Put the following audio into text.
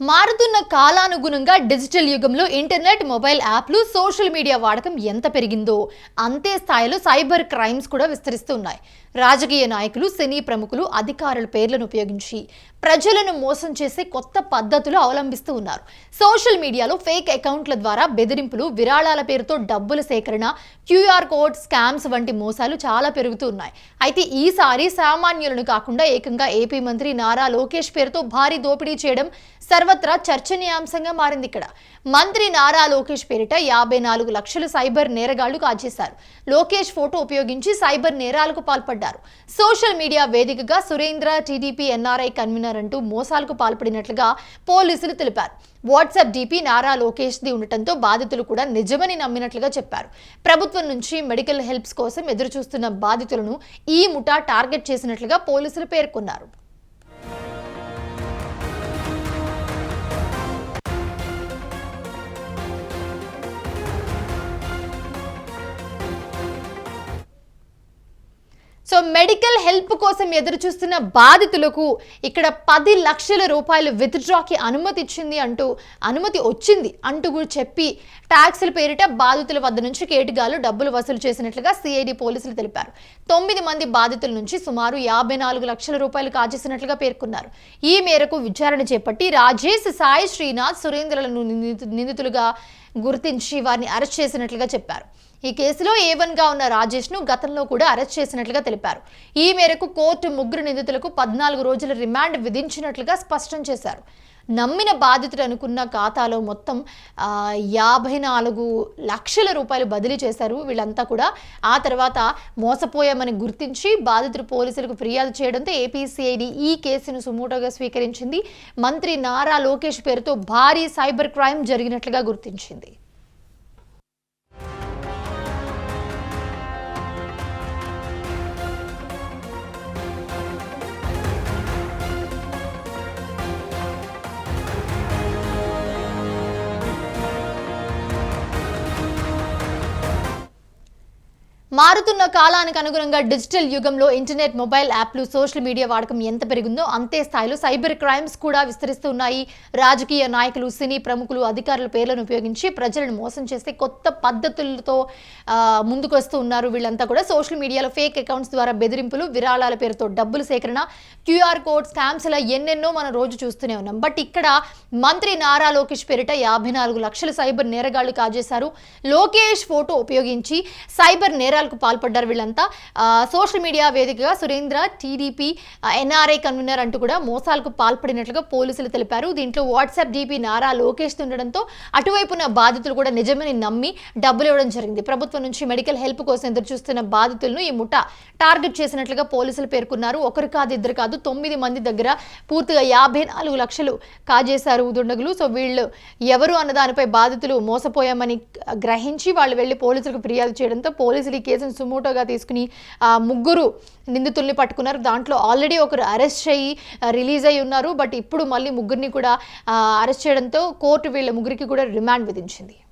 మారుతున్న కాలానుగుణంగా డిజిటల్ యుగంలో ఇంటర్నెట్ మొబైల్ యాప్లు సోషల్ మీడియా వాడకం ఎంత పెరిగిందో అంతే స్థాయిలో సైబర్ క్రైమ్స్ కూడా విస్తరిస్తున్నాయి. రాజకీయ నాయకులు సినీ ప్రముఖులు అధికారుల పేర్లను ఉపయోగించి ప్రజలను మోసం చేసే కొత్త పద్ధతులు అవలంబిస్తూ ఉన్నారు. సోషల్ మీడియాలో ఫేక్ అకౌంట్ల ద్వారా బెదిరింపులు విరాళాల పేరుతో డబ్బుల సేకరణ క్యూఆర్ కోడ్ స్కామ్స్ వంటి మోసాలు చాలా పెరుగుతూ ఉన్నాయి. అయితే ఈసారి సామాన్యులను కాకుండా ఏకంగా ఏపీ మంత్రి నారా లోకేష్ పేరుతో భారీ దోపిడీ చేయడం సర్వత్రా చర్చనీయాంశంగా మారింది ఇక్కడ. మంత్రి నారా లోకేష్ పేరిట యాభై నాలుగు లక్షల సైబర్ నేరగాళ్ళు కాజేశారు. లోకేష్ ఫోటో ఉపయోగించి సైబర్ నేరాలకు పాల్పడ్డారు. సోషల్ మీడియా వేదికగా సురేంద్ర టీడీపీ ఎన్ఆర్ఐ కన్వీనర్ అంటూ మోసాలకు పాల్పడినట్లుగా పోలీసులు తెలిపారు. వాట్సాప్ డీపీ నారా లోకేష్ ది ఉండటంతో బాధితులు కూడా నిజమని నమ్మినట్లుగా చెప్పారు. ప్రభుత్వం నుంచి మెడికల్ హెల్ప్స్ కోసం ఎదురుచూస్తున్న బాధితులను ఈ ముఠా టార్గెట్ చేసినట్లుగా పోలీసులు పేర్కొన్నారు. సో మెడికల్ హెల్ప్ కోసం ఎదురు చూస్తున్న బాధితులకు ఇక్కడ పది లక్షల రూపాయలు విత్డ్రాకి అనుమతి ఇచ్చింది అంటూ అనుమతి వచ్చింది అంటూ కూడా చెప్పి ట్యాక్సుల పేరిట బాధితుల వద్ద నుంచి కేటుగాలు డబ్బులు వసూలు చేసినట్లుగా సిఐడి పోలీసులు తెలిపారు. తొమ్మిది మంది బాధితుల నుంచి సుమారు యాభై నాలుగు లక్షల రూపాయలు కాజేసినట్లుగా పేర్కొన్నారు. ఈ మేరకు విచారణ చేపట్టి రాజేష్ సాయి శ్రీనాథ్ సురేంద్రలను నిందితు- నిందితులుగా గుర్తించి వారిని అరెస్ట్ చేసినట్లుగా చెప్పారు. ఈ కేసులో ఏవన్గా ఉన్న రాజేష్ను గతంలో కూడా అరెస్ట్ చేసినట్లుగా తెలిపారు. ఈ మేరకు కోర్టు ముగ్గురు నిందితులకు పద్నాలుగు రోజుల రిమాండ్ విధించినట్లుగా స్పష్టం చేశారు. నమ్మిన బాధితుడు అనుకున్న ఖాతాలో మొత్తం యాభై నాలుగు లక్షల రూపాయలు బదిలీ చేశారు. వీళ్ళంతా కూడా ఆ తర్వాత మోసపోయామని గుర్తించి బాధితుడు పోలీసులకు ఫిర్యాదు చేయడంతో ఏపీసీఐడి ఈ కేసును సుమోటోగా స్వీకరించింది. మంత్రి నారా లోకేష్ పేరుతో భారీ సైబర్ క్రైమ్ జరిగినట్లుగా గుర్తించింది. మారుతున్న కాలానికి అనుగుణంగా డిజిటల్ యుగంలో ఇంటర్నెట్ మొబైల్ యాప్లు సోషల్ మీడియా వాడకం ఎంత పెరిగిందో అంతే స్థాయిలో సైబర్ క్రైమ్స్ కూడా విస్తరిస్తున్నాయి రాజకీయ నాయకులు సినీ ప్రముఖులు అధికారుల పేర్లను ఉపయోగించి ప్రజలను మోసం చేస్తే కొత్త పద్ధతులతో ముందుకొస్తూ ముందుకు ఉన్నారు వీళ్ళంతా కూడా. సోషల్ మీడియాలో ఫేక్ అకౌంట్స్ ద్వారా బెదిరింపులు విరాళాల పేరుతో డబ్బులు సేకరణ క్యూఆర్ కోడ్ స్కామ్స్ ఇలా ఎన్నెన్నో మనం రోజు చూస్తూనే ఉన్నాం. బట్ ఇక్కడ మంత్రి నారా లోకేష్ పేరిట యాభై నాలుగు లక్షల సైబర్ నేరగాళ్ళు కాజేశారు. లోకేష్ ఫోటో ఉపయోగించి సైబర్ నేరాలు నేరాలకు పాల్పడ్డారు వీళ్ళంతా. సోషల్ మీడియా వేదికగా సురేంద్ర టీడీపీ ఎన్ఆర్ఐ కన్వీనర్ అంటూ కూడా మోసాలకు పాల్పడినట్లుగా పోలీసులు తెలిపారు. దీంట్లో వాట్సాప్ డీపీ నారా లోకేష్ ఉండడంతో అటువైపున బాధితులు కూడా నిజమని నమ్మి డబ్బులు ఇవ్వడం జరిగింది. ప్రభుత్వం నుంచి మెడికల్ హెల్ప్ కోసం ఎదురు చూస్తున్న బాధితులను ఈ ముఠా టార్గెట్ చేసినట్లుగా పోలీసులు పేర్కొన్నారు. ఒకరు కాదు ఇద్దరు కాదు తొమ్మిది మంది దగ్గర పూర్తిగా యాభై నాలుగు లక్షలు కాజేశారు దుండగులు సో వీళ్ళు ఎవరు అన్న దానిపై బాధితులు మోసపోయామని గ్రహించి వాళ్ళు వెళ్ళి పోలీసులకు ఫిర్యాదు చేయడంతో పోలీసులు ఈ కేసును సుమోటోగా తీసుకుని ముగ్గురు నిందితుల్ని పట్టుకున్నారు. దాంట్లో ఆల్రెడీ ఒకరు అరెస్ట్ అయ్యి రిలీజ్ అయి ఉన్నారు. బట్ ఇప్పుడు మళ్ళీ ముగ్గురిని కూడా అరెస్ట్ చేయడంతో కోర్టు వీళ్ళ ముగ్గురికి కూడా రిమాండ్ విధించింది.